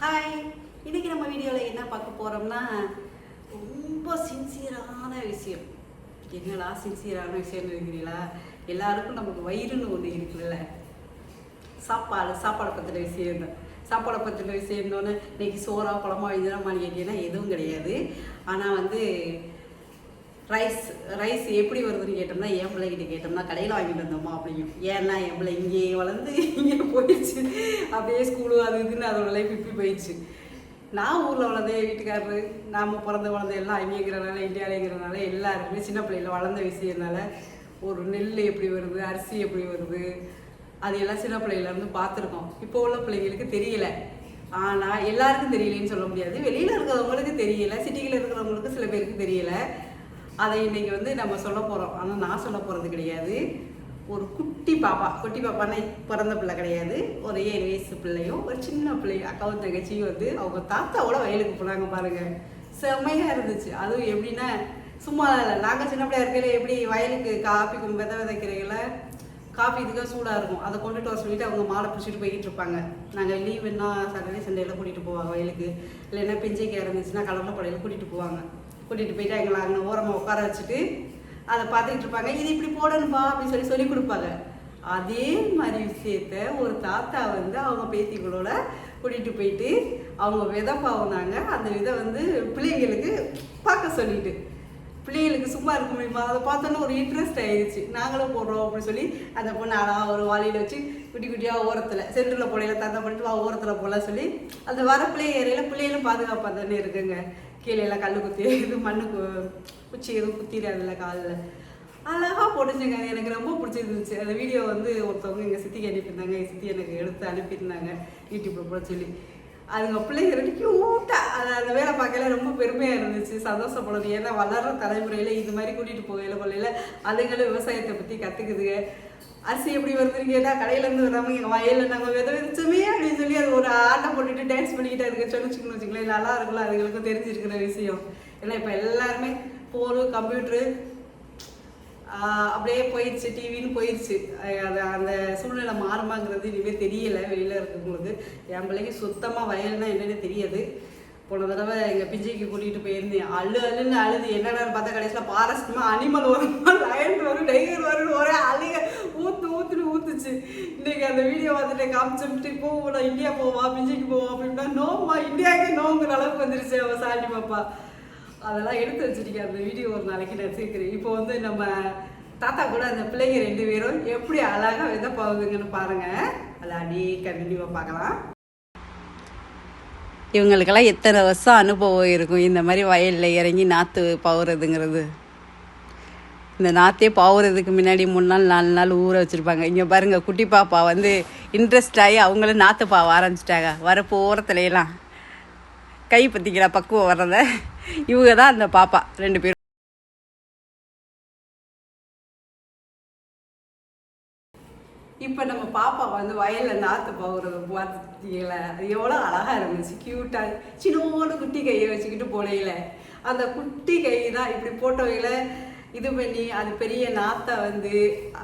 Hi இன்னைக்கு நம்ம வீடியோவில் என்ன பார்க்க போகிறோம்னா ரொம்ப சின்சியரான விஷயம். என்னடா சின்சியரான விஷயம்னு இருக்கிறீங்களா? எல்லாருக்கும் நமக்கு வயிறுன்னு ஒன்று இருக்குல்ல. சாப்பாடு சாப்பாடை பற்றின விஷயம் தான். சாப்பாடை பற்றின விஷயம்னோன்னு இன்னைக்கு சோறா குழம்பா இதெல்லாம் கேட்டீங்கன்னா எதுவும் கிடையாது. ஆனால் வந்து ரைஸ் ரைஸ் எப்படி வருதுன்னு கேட்டோம்னா என் பிள்ளைகிட்ட கேட்டோம்னா கடையில் வாங்கிட்டு வந்தோமா அப்படியும் ஏன்னா என் பிள்ளை இங்கேயே வளர்ந்து இங்கே போயிடுச்சு. அப்படியே ஸ்கூலு அது இதுன்னு அதோட லைஃப் இப்படி போயிடுச்சு. நான் ஊரில் வளர்ந்தேன் வீட்டுக்காரர் வீட்டுக்காரரு நாம் பிறந்த வளர்ந்த எல்லாம் அங்கேங்கிறனால இந்தியாவிலேங்கிறனால எல்லாருக்குமே சின்ன பிள்ளையில் வளர்ந்த விஷயம்னால ஒரு நெல் எப்படி வருது அரிசி எப்படி வருது அது எல்லாம் சின்ன பிள்ளையில பார்த்துருக்கோம். இப்போ உள்ள பிள்ளைங்களுக்கு தெரியல. ஆனால் எல்லாருக்கும் தெரியலன்னு சொல்ல முடியாது. வெளியில் இருக்கிறவங்களுக்கு தெரியல சிட்டியில் இருக்கிறவங்களுக்கு சில பேருக்கு தெரியலை. அதை இன்றைக்கி வந்து நம்ம சொல்ல போகிறோம் ஆனால் நான் சொல்ல போகிறது கிடையாது. ஒரு குட்டி பாப்பா குட்டி பாப்பானா பிறந்த பிள்ளை கிடையாது. ஒரு ஏழு வயசு பிள்ளையும் ஒரு சின்ன பிள்ளையும் அக்காவும் தங்கச்சியும் வந்து அவங்க தாத்தாவோட வயலுக்கு போனாங்க பாருங்கள் செம்மையாக இருந்துச்சு. அதுவும் எப்படின்னா சும்மா இல்லை நாங்கள் சின்ன பிள்ளையா இருக்கையில எப்படி வயலுக்கு காப்பி வித விதை விதைக்கிறீங்கள காஃபி இதுக்காக சூடாக இருக்கும். அதை கொண்டுட்டு வர சொல்லிட்டு அவங்க மாலை பிடிச்சிட்டு போய்கிட்டு இருப்பாங்க. நாங்கள் லீவுன்னா சாட்டர்டே சண்டேல கூட்டிகிட்டு போவாங்க வயலுக்கு. இல்லைன்னா பிஞ்சைக்கு இருந்துச்சுன்னா கடவுள படையில கூட்டிகிட்டு போவாங்க. கூட்டிகிட்டு போயிட்டு எங்களை அங்கே ஓரமாக உட்கார வச்சுட்டு அதை பார்த்துக்கிட்டு இருப்பாங்க. இது இப்படி போடணும்பா அப்படின்னு சொல்லி சொல்லி கொடுப்பாங்க. அதே மாதிரி விஷயத்த ஒரு தாத்தா வந்து அவங்க பேத்திகளோட கூட்டிகிட்டு போயிட்டு அவங்க விதை பாவுனாங்க அந்த விதை வந்து பிள்ளைங்களுக்கு பார்க்க சொல்லிட்டு பிள்ளைகளுக்கு சும்மா இருக்க முடியுமா? அதை பார்த்தோன்னே ஒரு இன்ட்ரெஸ்ட் ஆயிடுச்சு. நாங்களும் போடுறோம் அப்படின்னு சொல்லி அந்த பொண்ணு அழகாக ஒரு வாளியில் வச்சு குட்டி குட்டியாக ஓரத்தில் சென்டரில் போடையில தந்தை பண்ணிட்டு வா ஓரத்தில் போகலாம் சொல்லி அந்த வர பிள்ளை ஏரியில் பிள்ளைகளும் பாதுகாப்பாக தானே இருக்குங்க. கீழே எல்லாம் கல் குத்தி இது மண்ணு கு- குச்சி எதுவும் குத்திடாதுல்ல காலில். அழகாக போட்டுச்சுங்க. அது எனக்கு ரொம்ப பிடிச்சிருந்துச்சு. அந்த வீடியோ வந்து ஒருத்தவங்க எங்கள் சித்திக்கு அனுப்பியிருந்தாங்க எங்கள் சித்தி எனக்கு எடுத்து அனுப்பியிருந்தாங்க. யூடியூப்பில் போட சொல்லி. அதுங்க பிள்ளைங்க ரெண்டு க்யூட்டாக அது அந்த வேலை பார்க்கல ரொம்ப பெருமையாக இருந்துச்சு. சந்தோஷப்படுது ஏன்னா வளர்ற தலைமுறையில் இது மாதிரி கூட்டிகிட்டு போகையில கொள்ளையில அதுங்களும் விவசாயத்தை பற்றி கற்றுக்குதுங்க அரிசி எப்படி வருதுன்னு கேட்டால் கடையிலேருந்து வராமல் எங்கள் வயலில் நாங்கள் வித விதைச்சோமே அப்படின்னு சொல்லி அது ஒரு ஆட்டம் போட்டுட்டு டான்ஸ் பண்ணிக்கிட்டே இருக்க சொல்லிச்சுக்கணும் வச்சுங்களேன் நல்லா இருக்குல்ல அதுங்களுக்கும் தெரிஞ்சிருக்கிற விஷயம். ஏன்னா இப்போ எல்லாருமே ஃபோனு கம்ப்யூட்ரு அப்படியே போயிடுச்சு டிவின்னு போயிடுச்சு. அது அந்த சூழ்நிலை மாறுமாங்கிறது இனிமேல் தெரியல வெளியில் இருக்கிறவங்களுக்கு. என் பிள்ளைக்கு சுத்தமாக வயல்னா என்னென்னு தெரியாது. போன தடவை எங்கள் பிஞ்சிக்கு கூட்டிகிட்டு போயிருந்தேன். அழு அழுன்னு அழுது. என்னடான்னு பார்த்தா கடைசியில் பாரஸ்ட்மா அனிமல் வரும். லயன் வரும் டைகர் வரும் ஒரே அழுக. ஊற்று ஊற்றுன்னு ஊற்றுச்சு இன்னைக்கு அந்த வீடியோ பார்த்துட்டு காமிச்சுட்டு போ நான் இந்தியா போவா பிஜைக்கு போவா அப்படின்னா நோம்மா இந்தியாவுக்கே நோங்கிற அளவுக்கு வந்துருச்சு அவன் சாண்டி பாப்பா. அதெல்லாம் எடுத்து வச்சுருக்கேன் அந்த வீடியோ ஒரு நாளைக்கு நான் சேர்க்குறேன். இப்போ வந்து நம்ம தாத்தா கூட அந்த பிள்ளைங்க ரெண்டு பேரும் எப்படி அழகாக வித போகுதுங்கன்னு பாருங்கள் அதை அப்படியே கண்டினியூவாக பார்க்கலாம். இவங்களுக்கெல்லாம் எத்தனை வருஷம் அனுபவம் இருக்கும் இந்த மாதிரி வயலில் இறங்கி நாற்று பவுறதுங்கிறது. இந்த நாற்றே பாவுறதுக்கு முன்னாடி மூணு நாள் நாலு நாள் ஊற வச்சுருப்பாங்க. இங்கே பாருங்க குட்டி பாப்பா வந்து இன்ட்ரெஸ்ட் ஆகி அவங்களும் நாற்று பாவ ஆரம்பிச்சிட்டாங்க. வர போகிறத்துலையெல்லாம் எல்லாம் கை பற்றிக்கிறா பக்குவம் வர்றத? இவங்க தான் அந்த பாப்பா ரெண்டு பேரும். இப்போ நம்ம பாப்பா வந்து வயலில் நாற்று போகிறது பார்த்தீங்களா அது எவ்வளோ அழகாக இருந்துச்சு க்யூட்டாக சின்னோடு குட்டி கையை வச்சுக்கிட்டு போலையில அந்த குட்டி கை தான் இப்படி போட்டவையில் இது பண்ணி அது பெரிய நாத்தை வந்து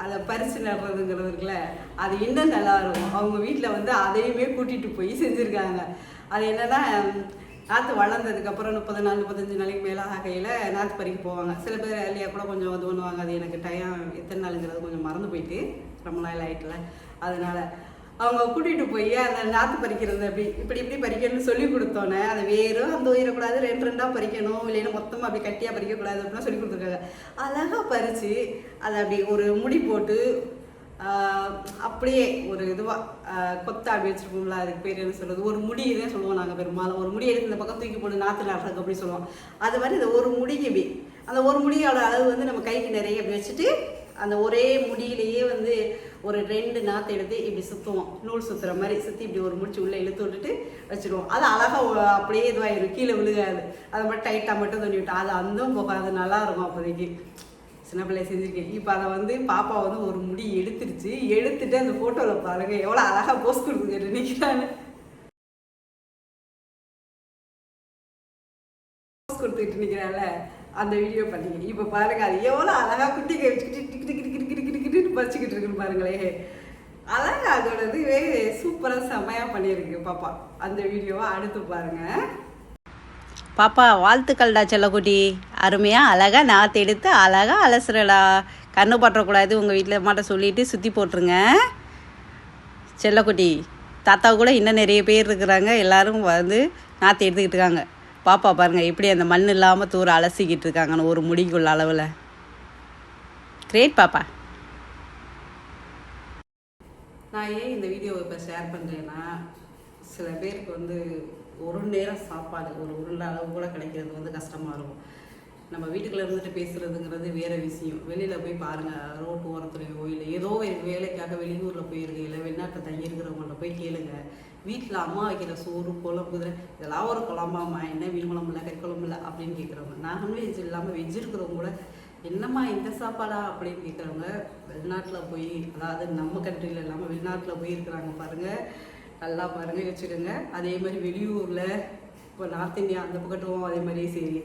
அதை பறித்து நடுறதுங்கிறது இருக்குல்ல அது இன்னும் நல்லா இருக்கும். அவங்க வீட்டில் வந்து அதையுமே கூட்டிகிட்டு போய் செஞ்சுருக்காங்க. அது என்னன்னா நாற்று வளர்ந்ததுக்கப்புறம் முப்பது நாள் முப்பத்தஞ்சு நாளைக்கு மேலே ஆகையில் நாற்று பறிக்க போவாங்க. சில பேர் இல்லையா கூட கொஞ்சம் இது பண்ணுவாங்க. அது எனக்கு டைம் எத்தனை நாளுங்கிறது கொஞ்சம் மறந்து போயிட்டு ரொம்ப நாள் ஆயிட்டுல. அதனால் அவங்க கூட்டிகிட்டு போய் அந்த நாற்று பறிக்கிறது அப்படி இப்படி இப்படி பறிக்கணும்னு சொல்லி கொடுத்தோன்னே அதை வேறும் அந்த உயிரக்கூடாது ரெண்டு ரெண்டாக பறிக்கணும். இல்லைன்னா மொத்தமாக அப்படி கட்டியாக பறிக்கக்கூடாது அப்படிலாம் சொல்லி கொடுத்துருக்காங்க. அழகாக பறித்து அதை அப்படி ஒரு முடி போட்டு அப்படியே ஒரு இதுவாக கொத்த அப்படி வச்சுருப்போம்ல அதுக்கு பேர் என்ன சொல்கிறது ஒரு முடி தான் சொல்லுவோம் நாங்கள் பெரும்பாலும். ஒரு முடி எடுத்து இந்த பக்கம் தூக்கி போட்டு நாற்று அழகு அப்படி சொல்லுவோம். அது மாதிரி இந்த ஒரு முடிக்கு இப்படி அந்த ஒரு முடியோட அளவு வந்து நம்ம கைக்கு நிறைய அப்படி வச்சுட்டு அந்த ஒரே முடியிலேயே வந்து ஒரு ரெண்டு நாற்று எடுத்து இப்படி சுற்றுவோம் நூல் சுற்றுற மாதிரி சுற்றி இப்படி ஒரு முடிச்சு உள்ளே இழுத்து விட்டுட்டு வச்சுருவோம். அது அழகாக அப்படியே இதுவாகிடும் கீழே விழுகாது. அதை மட்டும் டைட்டாக மட்டும் தண்ணி விட்டோம் அது அந்தும் போகாது. நல்லாயிருக்கும் அப்போதைக்கு. சின்ன பிள்ளை செஞ்சுருக்கேன். இப்போ அதை வந்து பாப்பா வந்து ஒரு முடி எடுத்துருச்சு எடுத்துட்டு அந்த ஃபோட்டோவில் பாருங்க எவ்வளோ அழகாக போஸ்ட் கொடுத்துக்கிட்டு நிற்கிறான்னு போஸ்ட் கொடுத்துக்கிட்டு நிற்கிறாள் அந்த வீடியோ பண்ணிங்க. இப்போ பாருங்க அது எவ்வளோ அழகாக குட்டி கை வச்சுக்கிட்டு டிக்கு டிக்கு டிக்கு டிக்கு டிக்கு டிக்குன்னு பறிச்சுக்கிட்டு இருக்குன்னு பாருங்களே. அழகா அதோட இதுவே சூப்பராக செம்மையாக பண்ணியிருக்கு பாப்பா. அந்த வீடியோவை அடுத்து பாருங்க. பாப்பா வாழ்த்துக்கள்டா செல்லக்குட்டி. அருமையாக அழகாக நாற்று எடுத்து அழகாக அலசுறடா கண்ணு பற்றக்கூடாது உங்கள் வீட்டில் மாட்ட சொல்லிட்டு சுற்றி போட்டுருங்க. செல்லக்குட்டி தாத்தா கூட இன்னும் நிறைய பேர் இருக்கிறாங்க. எல்லோரும் வந்து நாற்று எடுத்துக்கிட்டு இருக்காங்க. பாப்பா பாருங்கள் எப்படி அந்த மண் இல்லாமல் தூர அலசிக்கிட்டு இருக்காங்கன்னு ஒரு முடிக்குள்ள அளவில். கிரேட் பாப்பா. நான் ஏன் இந்த வீடியோவை இப்போ ஷேர் பண்ணுறேன்னா சில பேருக்கு வந்து ஒரு நேரம் சாப்பாடு ஒரு உருண்டை அளவு கூட கிடைக்கிறது வந்து கஷ்டமாக இருக்கும். நம்ம வீட்டுக்குள்ள இருந்துட்டு பேசுறதுங்கிறது வேற விஷயம். வெளியில் போய் பாருங்கள் ரோட்டு ஓரத்துலையோ இல்லை ஏதோ வேலைக்காக வெளியூரில் போயிருக்கீங்க இல்லை வெளிநாட்டில் தங்கியிருக்கிறவங்கள்ட்ட போய் கேளுங்க. வீட்டில் அம்மா வைக்கிற சோறு குழம்பு இதெல்லாம் ஒரு குழம்பாம்மா என்ன மீன் குழம்பு இல்லை கறி குழம்பு இல்லை அப்படின்னு கேட்குறவங்க நான்வெஜ் இல்லாமல் வெஜ் இருக்கிறவங்க கூட என்னம்மா இந்த சாப்பாடா அப்படின்னு கேட்குறவங்க வெளிநாட்டில் போய் அதாவது நம்ம கண்ட்ரியில் இல்லாமல் வெளிநாட்டில் போய் இருக்கிறாங்க பாருங்கள் நல்லா மறந்து வச்சுக்கோங்க அதே மாதிரி வெளியூரில் இப்போ நார்த் இந்தியா அந்த பக்கட்டும் அதே மாதிரி சரி.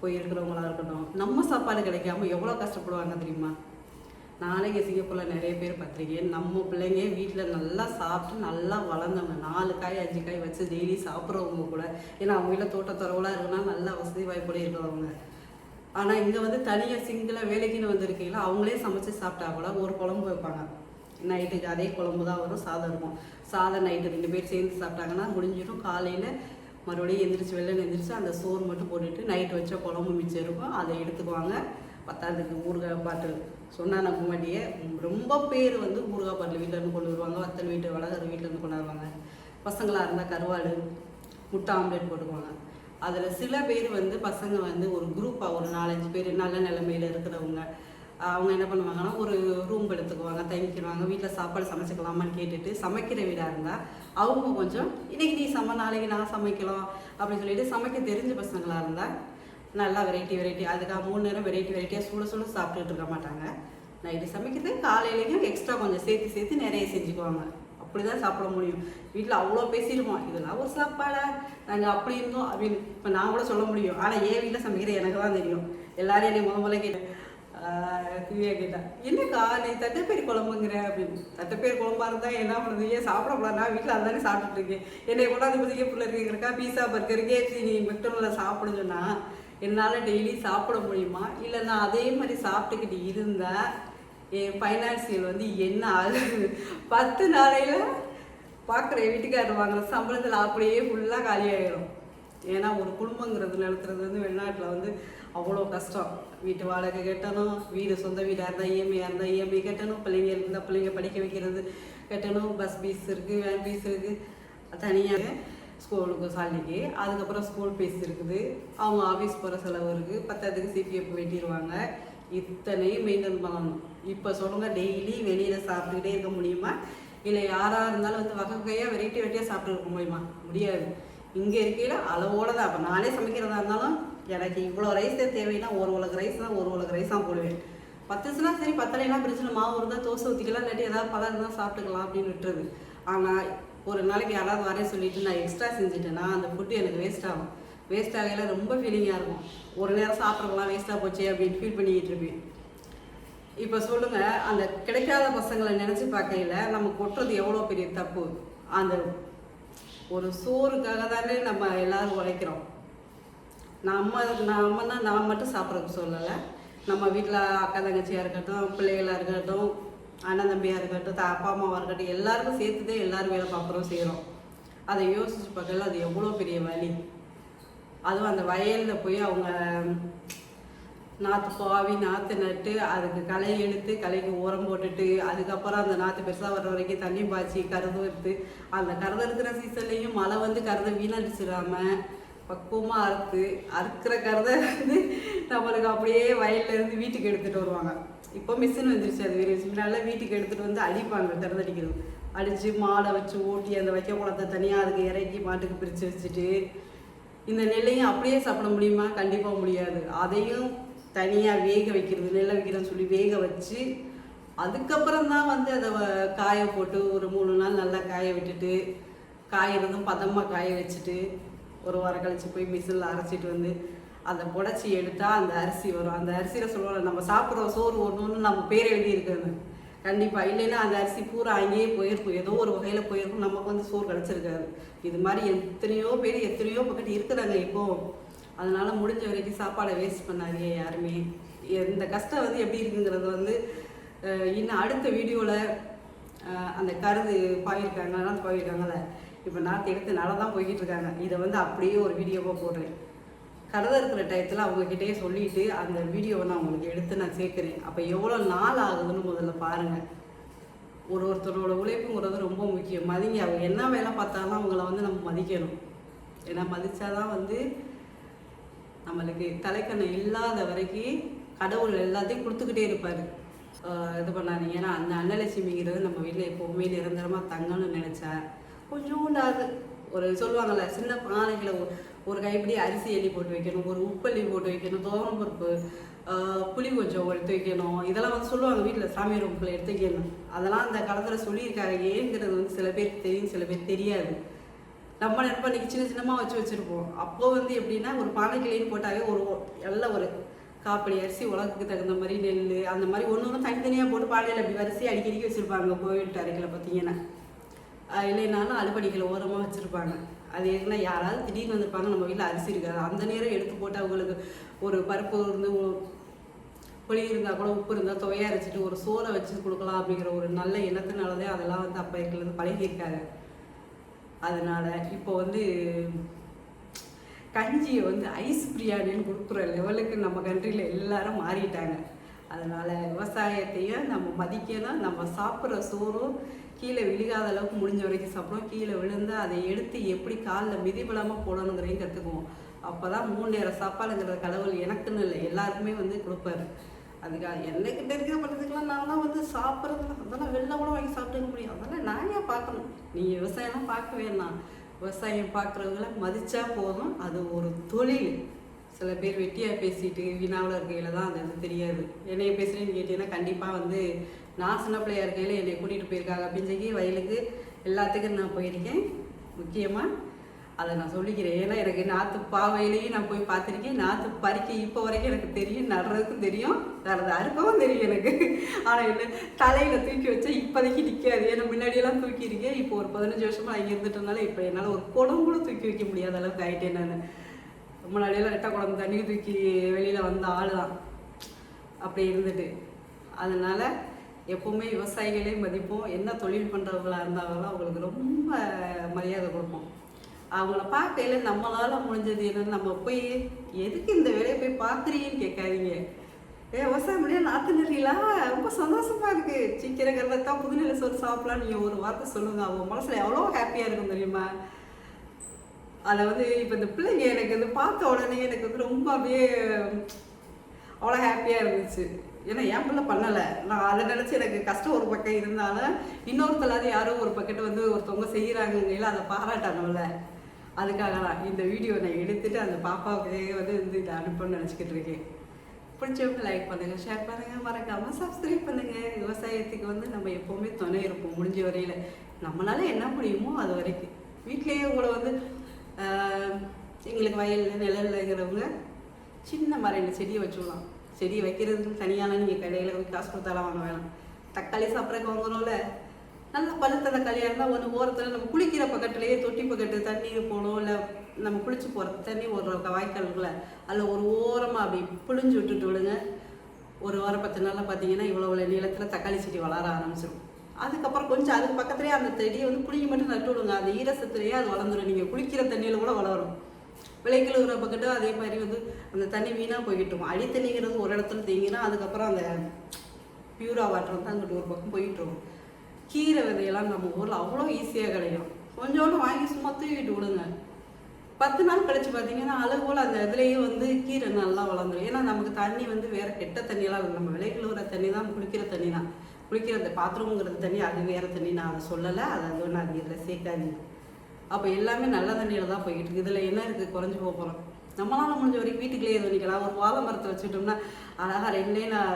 போய் இருக்கிறவங்களா இருக்கட்டும். நம்ம சாப்பாடு கிடைக்காம எவ்வளோ கஷ்டப்படுவாங்க தெரியுமா? நாளைக்கு சிங்கப்பூரில் நிறைய பேர் பார்த்துருக்கேன். நம்ம பிள்ளைங்க வீட்டில் நல்லா சாப்பிட்டு நல்லா வளர்ந்தவங்க. நாலு காய் அஞ்சு காய் வச்சு டெய்லி சாப்பிட்றவங்க கூட. ஏன்னா அவங்க வீட்டில் தோட்டத்துறவுலாம் இருக்குன்னா நல்லா வசதி வாய்ப்போடு இருக்கிறவங்க. ஆனால் இங்கே வந்து தனியாக சிங்கிளாக வேலைக்குன்னு வந்திருக்கீங்களா? அவங்களே சமைச்சு சாப்பிட்டா கூட ஒரு குழம்பு வைப்பாங்க. நைட்டுக்கு அதே குழம்பு தான் வரும் சாதம் இருக்கும். சாதம் நைட்டு ரெண்டு பேர் சேர்ந்து சாப்பிட்டாங்கன்னா முடிஞ்சிடும். காலையில் மறுபடியும் எந்திரிச்சு வெள்ளம் எந்திரிச்சு அந்த சோறு மட்டும் போட்டுட்டு நைட் வச்ச குழம்பு மிச்சம் இருக்கும். அதை எடுத்துக்குவாங்க. பத்தாவதுக்கு ஊறுகாய் பாட்டில். சொன்னால் நம்ப மாட்டியே. ரொம்ப பேர் வந்து ஊறுகாய் பாட்டில் வீட்டிலேருந்து கொண்டு வருவாங்க. வத்தல் வீட்டு வளகர் வீட்டிலேருந்து கொண்டு வருவாங்க. பசங்களாக இருந்தால் கருவாடு முட்டை ஆம்லேட் போட்டுக்குவாங்க. அதில் சில பேர் வந்து பசங்க வந்து ஒரு குரூப்பாக ஒரு நாலஞ்சு பேர் நல்ல நிலமையில் இருக்கிறவங்க. அவங்க என்ன பண்ணுவாங்கன்னா ஒரு ரூம் எடுத்துக்குவாங்க தங்கிக்குவாங்க வீட்டில் சாப்பாடு சமைச்சிக்கலாமான்னு கேட்டுட்டு சமைக்கிற வீடாக இருந்தால் அவங்க கொஞ்சம் இன்னைக்கு நீ சம நாளைக்கு நான் சமைக்கலாம் அப்படின்னு சொல்லிட்டு சமைக்க தெரிஞ்ச பசங்களாக இருந்தால் நல்லா வெரைட்டி வெரைட்டி அதுக்காக மூணு நேரம் வெரைட்டி வெரைட்டியாக சுட சுட சாப்பிட்டுட்டு இருக்க மாட்டாங்க. நைட்டு சமைக்கிறது காலையிலையும் எக்ஸ்ட்ரா கொஞ்சம் சேர்த்து சேர்த்து நிறைய செஞ்சுக்குவாங்க. அப்படி தான் சாப்பிட முடியும். வீட்டில் அவ்வளோ பேசிடுவோம் இதெல்லாம் ஒரு சாப்பாடா? நாங்கள் அப்படி இருந்தோம் அப்படின்னு. இப்போ நான் கூட சொல்ல முடியும். ஆனால் ஏன் வீட்டில் சமைக்கிற எனக்கு தான் தெரியும். எல்லாரும் என்னை முத முதல்ல கேட்டேன் திவ்யா கேட்டா என்னக்கா நீ தட்டைப்பேர் குழம்புங்கிற? அப்படின்னு. தட்டைப்பேர் குழம்பா இருந்தா என்ன பண்ணுது? ஏன் சாப்பிடக்கூடாது? நான் வீட்டில் அதானே சாப்பிட்டுட்டு இருக்கேன். என்னை கொண்டாந்து பத்திரிக்கை பிள்ளை இருக்கீங்கக்கா பீஸா பர்கர் கேட்டு நீ மெக்டோனில் சாப்பிடு சொன்னா என்னால் டெய்லி சாப்பிட முடியுமா? இல்லை நான் அதே மாதிரி சாப்பிட்டுக்கிட்டு இருந்தால் என் ஃபைனான்சியல் வந்து என்ன ஆகுது? பத்து நாளையில் பார்க்குற வீட்டுக்காரர் வாங்குற சம்பளத்தில் அப்படியே ஃபுல்லாக காலியாகிடும் ஏன்னா ஒரு குடும்பங்கிறது நடத்துறது வந்து வெளிநாட்டில் வந்து அவ்வளோ கஷ்டம். வீட்டு வாடகை கட்டணும் வீடு சொந்த வீடாக இருந்தால் இஎம்ஐயாக இருந்தால் இஎம்ஐ கட்டணும் பிள்ளைங்க இருந்தால் பிள்ளைங்க படிக்க வைக்கிறது கட்டணும் பஸ் ஃபீஸ் இருக்குது வேன் ஃபீஸ் இருக்குது தனியாக ஸ்கூலுக்கு சாலிக்கு அதுக்கப்புறம் ஸ்கூல் ஃபீஸ் இருக்குது. அவங்க ஆஃபீஸ் போகிற செலவு இருக்குது பத்தாவதுக்கு சிபிஎஃப் வெட்டிடுவாங்க இத்தனையும் மெயின்டைன் பண்ணணும். இப்போ சொல்லுங்கள் டெய்லி வெளியில் சாப்பிட்டுக்கிட்டே இருக்க முடியுமா? இல்லை யாராக இருந்தாலும் வந்து வகை வகையாக வெரைட்டி வெரைட்டியாக சாப்பிட்டு இருக்க முடியுமா? முடியாது. இங்கே இருக்கையில் அளவோட தான் அப்போ நானே சமைக்கிறதா இருந்தாலும் எனக்கு இவ்வளோ ரைஸ் தேவைன்னா ஒரு உலக ரைஸ் தான் ஒரு உலக ரைஸ் தான் போடுவேன். பத்துச்சுன்னா சரி பத்தலைனா ஃப்ரிட்ஜில் மாவு இருந்தால் தோசை ஊற்றிக்கலாம் இல்லாட்டி ஏதாவது பழம் இருந்தால் சாப்பிட்டுக்கலாம் அப்படின்னு விட்டுறது. ஆனால் ஒரு நாளைக்கு யாராவது வரேன் சொல்லிட்டு நான் எக்ஸ்ட்ரா செஞ்சுட்டேன்னா அந்த ஃபுட்டு எனக்கு வேஸ்ட் ஆகும். வேஸ்ட் ஆகையில் ரொம்ப ஃபீலிங்காக இருக்கும். ஒரு நேரம் சாப்பிட்றதுலாம் வேஸ்ட்டாக போச்சே அப்படின்னு ஃபீல் பண்ணிக்கிட்டு இருப்பேன். இப்போ சொல்லுங்கள் அந்த கிடைக்காத பசங்களை நினச்சி பார்க்கையில் நம்ம கொட்டுறது எவ்வளோ பெரிய தப்பு? அந்த ஒரு சோறுக்காக தானே நம்ம எல்லாரும் உழைக்கிறோம். நம்ம நம்மனா நான் மட்டும் சாப்பிட்றதுக்கு சொல்லலை. நம்ம வீட்டில் அக்கா தங்கச்சியாக இருக்கட்டும் பிள்ளைகளாக இருக்கட்டும் அண்ணன் தம்பியாக இருக்கட்டும் அப்பா அம்மாவாக இருக்கட்டும் எல்லாருக்கும் சேர்த்து தான் எல்லாரும் வேலை பார்க்குறோம் செய்கிறோம் அதை யோசிச்சு பார்க்கல அது எவ்வளோ பெரிய வலி. அதுவும் அந்த வயலில் போய் அவங்க நாற்று பாவி நாற்று நட்டு அதுக்கு களை எடுத்து களைக்கு உரம் போட்டுட்டு அதுக்கப்புறம் அந்த நாற்று பெருசாக வர்ற வரைக்கும் தண்ணி பாய்ச்சி கருது எடுத்து அந்த கருது இருக்கிற சீசன்லேயும் மழை வந்து கருதை வீணடிச்சிடாமல் பக்குவமாக அறுத்து அறுக்கிற கருதை வந்து நம்மளுக்கு அப்படியே வயல்லேருந்து வீட்டுக்கு எடுத்துகிட்டு வருவாங்க. இப்போ மிஷின் வந்துருச்சு அது வேறு முன்னால வீட்டுக்கு எடுத்துகிட்டு வந்து அடிப்பாங்க திறந்தடிக்கிறது. அடிக்கிறது அடித்து மாடை வச்சு ஓட்டி அந்த வைக்க குளத்தை தனியாக அதுக்கு இறக்கி மாட்டுக்கு பிரித்து வச்சுட்டு இந்த நெல்லையும் அப்படியே சாப்பிட முடியுமா? கண்டிப்பாக முடியாது. அதையும் தனியாக வேக வைக்கிறது நெல்லை வைக்கிறதுன்னு சொல்லி வேக வச்சு அதுக்கப்புறம் தான் வந்து அதை வ- காய போட்டு ஒரு மூணு நாள் நல்லா காய விட்டுட்டு காயிறதும் பதமாக காய வச்சுட்டு ஒரு வாரம் கழிச்சு போய் மிஷினில் அரைச்சிட்டு வந்து அதை புடச்சி எடுத்தால் அந்த அரிசி வரும். அந்த அரிசியில் சொல்லுவாங்க நம்ம சாப்பிட்ற சோறு ஒன்று ஒன்று நம்ம பேர் எழுதி இருக்குது. கண்டிப்பாக இல்லைன்னா அந்த அரிசி பூரா அங்கேயே போயிருக்கும். ஏதோ ஒரு வகையில் போயிருக்கும். நமக்கு வந்து சோறு கிடச்சிருக்காது. இது மாதிரி எத்தனையோ பேர் எத்தனையோ பக்கத்து இருக்கிறாங்க இப்போ. அதனால் முடிஞ்ச வரைக்கும் சாப்பாடை வேஸ்ட் பண்ணாதீங்க யாருமே. இந்த கஷ்டம் வந்து எப்படி இருக்குங்கிறது வந்து இன்னும் அடுத்த வீடியோவில் அந்த கருது பாயிருக்காங்க பாயிருக்காங்களே இப்போ நாற்று எடுத்து நல்லா தான் போய்கிட்டு இருக்காங்க இதை வந்து அப்படியே ஒரு வீடியோவாக போடுறேன். கருத இருக்கிற டயத்தில் அவங்கக்கிட்டே சொல்லிட்டு அந்த வீடியோவை நான் உங்களுக்கு எடுத்து நான் சேர்க்குறேன். அப்போ எவ்வளோ நாள் ஆகுதுன்னு முதல்ல பாருங்கள் ஒரு ஒருத்தரோட உழைப்புங்கிறது ரொம்ப முக்கியம். மதிங்க அவங்க என்ன வேலை பார்த்தாலும் அவங்கள வந்து நம்ம மதிக்கணும். ஏன்னா மதித்தா தான் வந்து நம்மளுக்கு தலைக்கண்ணை இல்லாத வரைக்கும் கடவுள் எல்லாத்தையும் கொடுத்துக்கிட்டே இருப்பார். இது பண்ணாதீங்க. ஏன்னா அந்த அன்னலட்சுமிங்கிறது நம்ம வீட்டில் எப்போவுமே நிரந்தரமாக தங்கணும்னு நினச்சா கொஞ்சோண்டாது. ஒரு சொல்லுவாங்கள்ல சின்ன பானைகளை ஒரு- கைப்படி கைப்பிடி அரிசி எண்ணி போட்டு வைக்கணும் ஒரு உப்பள்ளி போட்டு வைக்கணும் தோரம் பருப்பு புளி கொஞ்சம் எடுத்து வைக்கணும். இதெல்லாம் வந்து சொல்லுவாங்க வீட்டில் சாமி ரூமுக்குள்ள எடுத்து வைக்கணும். அதெல்லாம் அந்த காலத்தில் சொல்லியிருக்காங்க. ஏங்கிறது வந்து சில பேருக்கு தெரியும் சில பேர் தெரியாது. நம்ம நினைப்பா பண்ணி சின்ன சின்னமாக வச்சு வச்சுருப்போம். அப்போ வந்து எப்படின்னா ஒரு பானை போட்டாவே ஒரு நல்ல ஒரு காப்படி அரிசி உலகத்துக்கு தகுந்த மாதிரி நெல் அந்த மாதிரி ஒன்று ஒன்று தனித்தனியாக போட்டு பானையில் அப்படி வரிசை அடிக்கடிக்கு வச்சுருப்பாங்க கோவில் அறைகளை பார்த்தீங்கன்னா. இல்லைனாலும் அலுவடிகளை ஓரமாக வச்சுருப்பாங்க. அது எதுனா யாராவது திடீர்னு வந்திருப்பாங்க நம்ம வீட்டில் அரிசி இருக்காது. அந்த நேரம் எடுத்து போட்டு அவங்களுக்கு ஒரு பருப்பு இருந்து புளி இருந்தால் கூட உப்பு இருந்தால் துவையாக அரைச்சிட்டு ஒரு சோறை வச்சு கொடுக்கலாம் அப்படிங்கிற ஒரு நல்ல எண்ணத்தினாலதே அதெல்லாம் வந்து அப்போ எங்களுக்கு பழகியிருக்காங்க அதனால் இப்போ வந்து கஞ்சியை வந்து ஐஸ் பிரியாணின்னு கொடுக்குற லெவலுக்கு நம்ம கண்ட்ரியில் எல்லாரும் மாறிட்டாங்க. அதனால் விவசாயத்தையும் நம்ம மதிக்கணும். நம்ம சாப்பிட்ற சோறும் கீழே விழுகாத அளவுக்கு முடிஞ்ச வரைக்கும் சாப்பிடுவோம். கீழே விழுந்து அதை எடுத்து எப்படி காலில் மிதிபலமாக போடணுங்கிறதையும் கற்றுக்குவோம் அப்போ தான் மூணு நேரம் சாப்பாடுங்கிற கடவுள் எனக்குன்னு இல்லை எல்லாருக்குமே வந்து கொடுப்பாரு. அதுக்காக என்னைக்கிட்ட இருக்கிற பட்டத்துக்கெல்லாம் தான் வந்து சாப்பிட்றது. அதெல்லாம் வெளில கூட வாங்கி சாப்பிட்டுக்க முடியும். அதெல்லாம் நான் ஏன் பார்க்கணும்? நீங்கள் விவசாயம்லாம் பார்க்க வேணாம். விவசாயம் பார்க்குறவங்கள மதித்தா போதும். அது ஒரு தொழில். சில பேர் வெட்டியாக பேசிட்டு வீணாவில் இருக்கையில் தான் அது வந்து தெரியாது. என்னைய பேசுகிறேன்னு கேட்டிங்கன்னா கண்டிப்பாக வந்து நான் சின்ன பிள்ளையா இருக்கையில் என்னை கூட்டிகிட்டு போயிருக்காங்க. பிஞ்சைக்கு வயலுக்கு எல்லாத்துக்கும் நான் போயிருக்கேன். முக்கியமாக அதை நான் சொல்லிக்கிறேன். ஏன்னா எனக்கு நாற்று பாவையிலையும் நான் போய் பார்த்துருக்கேன். நாற்று பறிக்க இப்போ வரைக்கும் எனக்கு தெரியும். நடுறதுக்கும் தெரியும். நடுறது அறுக்கவும் தெரியும் எனக்கு. ஆனால் என்ன தலையில் தூக்கி வச்சா இப்போதைக்கு நிற்காது ஏன்னா முன்னாடியெல்லாம் தூக்கியிருக்கேன். இப்போ ஒரு பதினஞ்சு வருஷமாக அங்கே இருந்துட்டனால இப்போ என்னால் ஒரு குடம் கூட தூக்கி வைக்க முடியாத அளவுக்கு ஆகிட்டேன் நான். முன்னாடியெல்லாம் ரெட்டை குடம் தண்ணி தூக்கி வெளியில் வந்த ஆள் தான் அப்படி இருந்துட்டு. அதனால் எப்போவுமே விவசாயிகளே மதிப்போம். என்ன தொழில் பண்ணுறவங்களா இருந்தாலும் அவங்களுக்கு ரொம்ப மரியாதை கொடுப்போம். அவங்கள பார்க்கையில நம்மளால் முடிஞ்சது என்னன்னு நம்ம போய் எதுக்கு இந்த வேலையை போய் பார்க்குறீங்கன்னு கேட்காதீங்க. ஏ விவசாயம் முடியாது நாற்று நடுறீங்களா ரொம்ப சந்தோஷமாக இருக்குது சீக்கிரம் கறதான் புதுநிலை சோறு சாப்பிடலாம் நீங்கள் ஒரு வார்த்தை சொல்லுங்கள் அவங்க மனசில் எவ்வளோ ஹாப்பியாக இருக்கும் தெரியுமா? அதை வந்து இப்போ இந்த பிள்ளைங்க எனக்கு வந்து பார்த்த உடனே எனக்கு வந்து ரொம்ப அப்படியே அவ்வளோ ஹாப்பியாக இருந்துச்சு. ஏன்னா என் பிள்ளை பண்ணலை. நான் அதை நினச்சி எனக்கு கஷ்டம் ஒரு பக்கம் இருந்தாலும் இன்னொருத்தலாவது யாரோ ஒரு பக்கெட்டு வந்து ஒருத்தவங்க செய்கிறாங்கங்கையில் அதை பாராட்டணும்ல அதுக்காக தான் இந்த வீடியோ நான் எடுத்துட்டு அந்த பாப்பாவுக்கு வந்து வந்து இதை அனுப்பணும்னு நினச்சிக்கிட்டு இருக்கேன். பிடிச்சவங்க லைக் பண்ணுங்கள் ஷேர் பண்ணுங்கள் மறக்காமல் சப்ஸ்கிரைப் பண்ணுங்கள் விவசாயத்துக்கு வந்து நம்ம எப்போவுமே துணை இருப்போம் முடிஞ்ச வரையில். நம்மளால என்ன முடியுமோ அது வரைக்கும். வீட்டிலேயே உங்களை வந்து எங்களுக்கு வயலில் நிழல்லங்கிறவங்க சின்ன மரம் செடியை வச்சுக்கலாம். செடியை வைக்கிறதுக்கு தனியான நீங்கள் கடையில் போய் காசு கொடுத்தாலாம் வாங்க வேணாம். தக்காளி சாப்பிட்றதுக்கு வாங்குறோம்ல நல்ல பழுத்த தக்காளியாக இருந்தால் ஒன்று ஓரத்தில் நம்ம குளிக்கிற பக்கத்துலேயே தொட்டி பக்கத்து தண்ணீர் போகணும் இல்லை நம்ம குளிச்சு போகிற தண்ணி ஒரு வாய்க்கால் அதில் ஒரு ஓரமாக அப்படி புழிஞ்சு விட்டுட்டு விடுங்க. ஒரு வாரம் பத்து நாளில் பார்த்தீங்கன்னா இவ்வளோ இவ்வளோ நீளத்தில் தக்காளி செடி வளர ஆரம்பிச்சிடும் அதுக்கப்புறம் கொஞ்சம் அதுக்கு பக்கத்துலேயே அந்த செடியை வந்து புளிங்கி மட்டும் நட்டு விடுங்க. அந்த ஈரசத்துலேயே அது வளர்ந்துடும் நீங்கள் குளிக்கிற தண்ணியில் கூட வளரும். விளைக்கழுவுற பக்கட்டும் அதே மாதிரி வந்து அந்த தண்ணி வீணாக போய்கிட்டும் அடி தண்ணிங்கிறது ஒரு இடத்துல தேங்கினா அதுக்கப்புறம் அந்த பியூரா வாட்டர் வந்து அங்கிட்டு ஒரு பக்கம் போயிட்டுரும் கீரை விதையெல்லாம் நம்ம ஊரில் அவ்வளோ ஈஸியாக கிடைக்கும். கொஞ்சோண்டு வாங்கி சும்மா தூக்கிட்டு விடுங்க. பத்து நாள் கழிச்சு பார்த்தீங்கன்னா அளவு போல் அந்த இதுலேயே வந்து கீரை நல்லா வளர்ந்துடும் ஏன்னா நமக்கு தண்ணி வந்து வேறு கெட்ட தண்ணியெல்லாம் இல்லை நம்ம விலை தண்ணி தான் குளிக்கிற தண்ணி தான் குளிக்கிற அந்த பாத்ரூம்ங்கிறது தண்ணி அது வேறு தண்ணி நான் அதை சொல்லலை. அதை அது நான் இதில் சேர்க்காதீங்க அப்போ எல்லாமே நல்ல தண்ணியில் தான் போய்கிட்டு இருக்கு. இதில் என்ன இருக்குது குறைஞ்சி போக போகிறோம் நம்மளால் முடிஞ்ச வரைக்கும் வீட்டுக்குள்ளே இது பண்ணிக்கலாம். ஒரு வாழை மரத்தை வச்சுட்டோம்னா அழகாக ரெண்டே நான்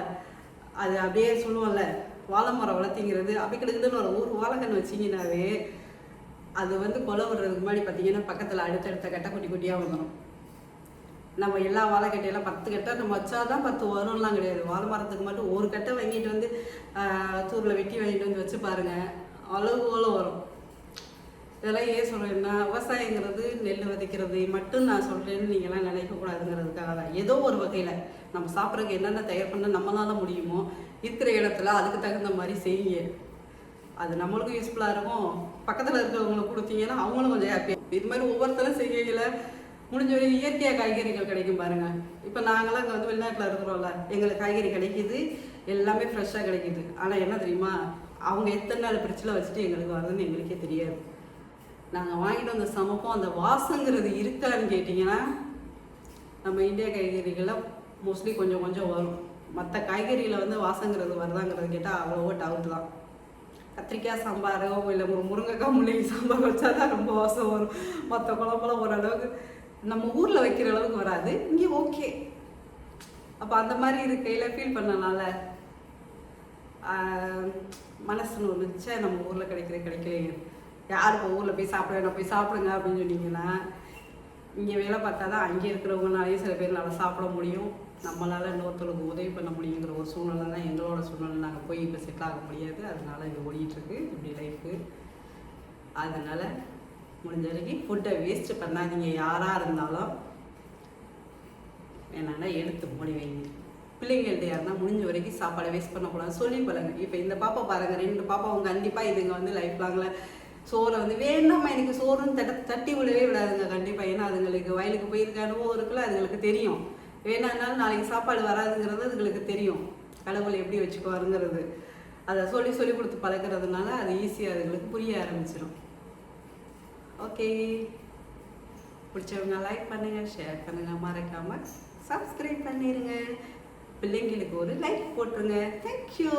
அது அப்படியே சொல்லுவோம்ல வாழை மரம் வளர்த்திங்கிறது அப்படி கிடக்குதுன்னு ஒரு ஒரு வாழைக்கன்று வச்சிங்கனாவே அது வந்து கொலை விடுறதுக்கு முன்னாடி பார்த்தீங்கன்னா பக்கத்தில் அடுத்தடுத்த கட்டை குட்டி குட்டியாக வந்துடும் நம்ம எல்லா வாழை கட்டையெல்லாம் பத்து கட்டை நம்ம வச்சாதான் பத்து வரும்லாம் கிடையாது. வாழை மரத்துக்கு மட்டும் ஒரு கட்டை வாங்கிட்டு வந்து ஆஹ், தூரில் வெட்டி வாங்கிட்டு வந்து வச்சு பாருங்க. அளவுகோல வரும். இதெல்லாம் ஏன் சொல்கிறேன்னா விவசாயங்கிறது நெல் விதைக்கிறது மட்டும் நான் சொல்கிறேன்னு நீங்கள்லாம் நினைக்கக்கூடாதுங்கிறதுக்காக தான். ஏதோ ஒரு வகையில் நம்ம சாப்பிட்றதுக்கு என்னென்ன தயார் பண்ண நம்மளால முடியுமோ இருக்கிற இடத்துல அதுக்கு தகுந்த மாதிரி செய்யுங்க. அது நம்மளுக்கும் யூஸ்ஃபுல்லாக இருக்கும். பக்கத்தில் இருக்கிறவங்களுக்கு கொடுத்தீங்கன்னா அவங்களும் கொஞ்சம் ஹாப்பியாக இது மாதிரி ஒவ்வொருத்தரும் செய்கையில் முடிஞ்ச வரையும் இயற்கையாக காய்கறிகள் கிடைக்கும் பாருங்க. இப்போ நாங்களாம் இங்கே வந்து வெளிநாட்டில் இருக்கிறோம்ல எங்களுக்கு காய்கறி கிடைக்குது எல்லாமே ஃப்ரெஷ்ஷாக கிடைக்குது. ஆனால் என்ன தெரியுமா? அவங்க எத்தனை நாள் ஃப்ரிட்ஜில் வச்சுட்டு எங்களுக்கு வருதுன்னு எங்களுக்கே தெரியாது. நாங்கள் வாங்கிட்டு வந்த சமைப்போம் அந்த வாசங்கிறது இருக்கான்னு கேட்டிங்கன்னா நம்ம இந்தியா காய்கறிகளில் மோஸ்ட்லி கொஞ்சம் கொஞ்சம் வரும். மற்ற காய்கறியில் வந்து வாசங்கிறது வருதாங்கிறது கேட்டால் அவ்வளோவோ டவுட் தான். கத்திரிக்காய் சாம்பாரோ இல்லை ஒரு முருங்கைக்காய் முள்ளங்கி சாம்பார் வச்சா தான் ரொம்ப வாசம் வரும். மற்ற குழம்புலாம் ஓரளவுக்கு நம்ம ஊரில் வைக்கிற அளவுக்கு வராது. இங்கே ஓகே அப்போ அந்த மாதிரி இருக்கையில் ஃபீல் பண்ணனால மனசுன்னு ஒன்று ச்சே நம்ம ஊரில் கிடைக்கிற கிடைக்கலையே யார் இப்போ ஊரில் போய் சாப்பிட வேணாம் போய் சாப்பிடுங்க அப்படின்னு சொன்னீங்கன்னா இங்கே வேலை பார்த்தா தான் அங்கே இருக்கிறவங்கனாலேயும் சில பேர் நல்லா சாப்பிட முடியும். நம்மளால் இன்னொருத்தருக்கு உதவி பண்ண முடியுங்கிற ஒரு சூழ்நிலை தான் எங்களோட சூழ்நிலை. நாங்கள் போய் இப்போ செட்டில் ஆக முடியாது. அதனால இது ஓடிட்டுருக்கு இப்படி லைஃபு அதனால் முடிஞ்ச வரைக்கும் ஃபுட்டை வேஸ்ட் பண்ணாதீங்க. யாராக இருந்தாலும் என்னென்னா எடுத்து மூடி வைங்க. பிள்ளைங்கள்ட்ட யாருன்னா முடிஞ்ச வரைக்கும் சாப்பாடை வேஸ்ட் பண்ணக்கூடாது. சொல்லி பழங்க இப்போ இந்த பாப்பா பாருங்க. ரெண்டு பாப்பா அவங்க கண்டிப்பாக இதுங்க வந்து லைஃப் லாங்கில் சோறை வந்து வேணாமா எனக்கு சோறுன்னு தட்ட தட்டி விடவே விடாதுங்க கண்டிப்பாக ஏன்னா அதுங்களுக்கு வயலுக்கு போயிருக்க அனுபவம் இருக்குல்ல அதுங்களுக்கு தெரியும். வேணாம்னாலும் நாளைக்கு சாப்பாடு வராதுங்கிறது அதுங்களுக்கு தெரியும். கடவுள் எப்படி வச்சுக்குவாருங்கிறது. அதை சொல்லி சொல்லி கொடுத்து பழக்கிறதுனால அது ஈஸியாக அதுங்களுக்கு புரிய ஆரம்பிச்சிடும் ஓகே. பிடிச்சவங்க லைக் பண்ணுங்கள் ஷேர் பண்ணுங்கள் மறக்காமல் சப்ஸ்கிரைப் பண்ணிடுங்க பிள்ளைங்களுக்கு ஒரு லைக் போட்டுருங்க. தேங்க்யூ